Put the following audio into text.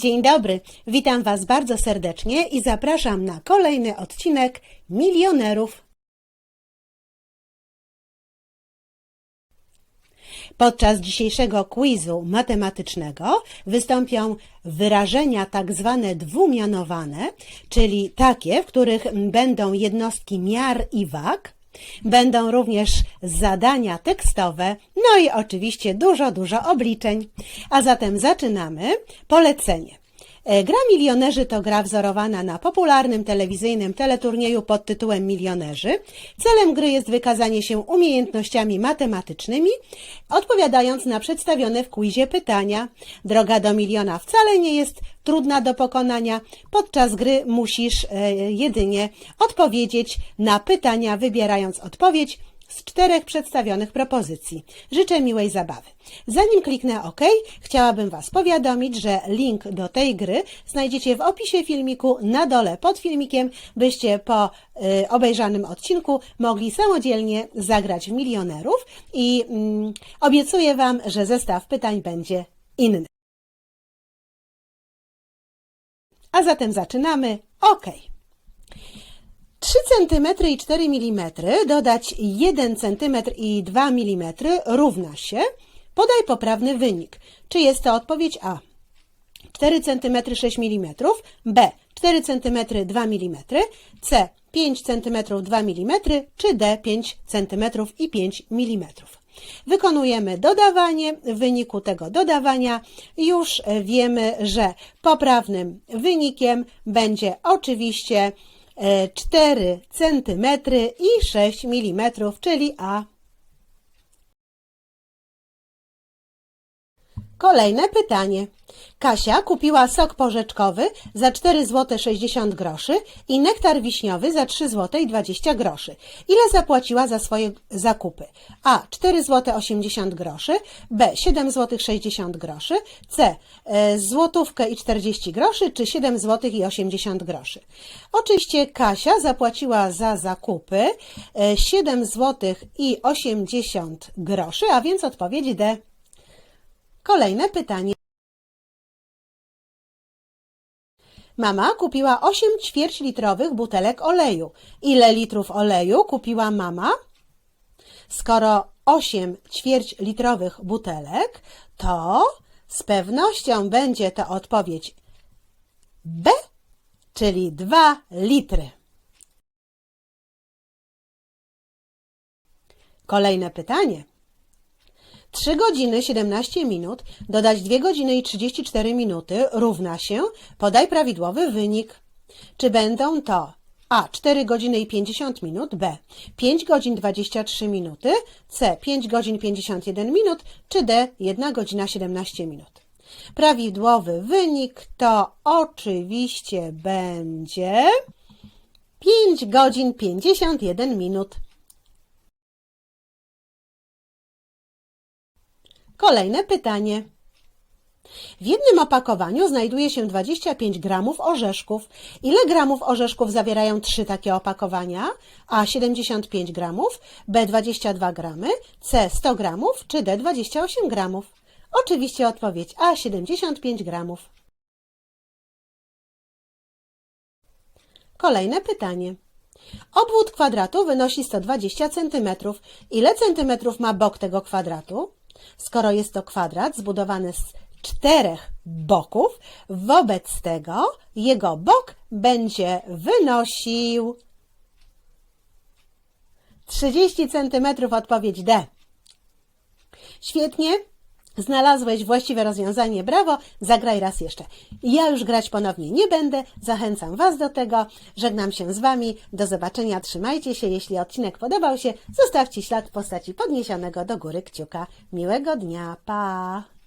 Dzień dobry, witam Was bardzo serdecznie i zapraszam na kolejny odcinek Milionerów. Podczas dzisiejszego quizu matematycznego wystąpią wyrażenia tak zwane dwumianowane, czyli takie, w których będą jednostki miar i wag. Będą również zadania tekstowe, no i oczywiście dużo, dużo obliczeń. A zatem zaczynamy. Polecenie. E, Gra Milionerzy to gra wzorowana na popularnym telewizyjnym teleturnieju pod tytułem Milionerzy. Celem gry jest wykazanie się umiejętnościami matematycznymi, odpowiadając na przedstawione w quizie pytania. Droga do miliona wcale nie jest trudna do pokonania. Podczas gry musisz e, jedynie odpowiedzieć na pytania, wybierając odpowiedź z czterech przedstawionych propozycji. Życzę miłej zabawy. Zanim kliknę OK, chciałabym Was powiadomić, że link do tej gry znajdziecie w opisie filmiku na dole pod filmikiem, byście po y, obejrzanym odcinku mogli samodzielnie zagrać w milionerów i mm, obiecuję Wam, że zestaw pytań będzie inny. A zatem zaczynamy. OK. 3 cm i 4 mm dodać 1 cm i 2 mm równa się. Podaj poprawny wynik. Czy jest to odpowiedź A? 4 cm 6 mm, B 4 cm 2 mm, C 5 cm 2 mm, czy D 5 cm i 5 mm. Wykonujemy dodawanie. W wyniku tego dodawania już wiemy, że poprawnym wynikiem będzie oczywiście 4 cm i 6 mm, czyli A. Kolejne pytanie. Kasia kupiła sok porzeczkowy za 4 zł 60 groszy i nektar wiśniowy za 3 zł 20 groszy. Ile zapłaciła za swoje zakupy? A. 4 zł 80 groszy, B. 7 zł 60 groszy, C. e, Złotówkę i 40 groszy, czy 7 zł i 80 groszy. Oczywiście Kasia zapłaciła za zakupy e, 7 zł i 80 groszy, a więc odpowiedź D. Kolejne pytanie. Mama kupiła 8 ćwierćlitrowych butelek oleju. Ile litrów oleju kupiła mama? Skoro 8 ćwierćlitrowych butelek, to z pewnością będzie to odpowiedź B, czyli 2 litry. Kolejne pytanie. 3 godziny 17 minut dodać 2 godziny i 34 minuty równa się, podaj prawidłowy wynik. Czy będą to A. 4 godziny i 50 minut, B. 5 godzin 23 minuty, C. 5 godzin 51 minut, czy D. 1 godzina 17 minut. Prawidłowy wynik to oczywiście będzie 5 godzin 51 minut. Kolejne pytanie. W jednym opakowaniu znajduje się 25 gramów orzeszków. Ile gramów orzeszków zawierają trzy takie opakowania? A 75 gramów, B 22 gramy, C 100 gramów, czy D 28 gramów? Oczywiście odpowiedź A 75 gramów. Kolejne pytanie. Obwód kwadratu wynosi 120 cm. Ile centymetrów ma bok tego kwadratu? Skoro jest to kwadrat zbudowany z czterech boków, wobec tego jego bok będzie wynosił 30 cm. Odpowiedź D. Świetnie. Znalazłeś właściwe rozwiązanie, brawo, zagraj raz jeszcze. Ja już grać ponownie nie będę, zachęcam Was do tego, żegnam się z Wami, do zobaczenia, trzymajcie się, jeśli odcinek podobał się, zostawcie ślad w postaci podniesionego do góry kciuka. Miłego dnia, pa!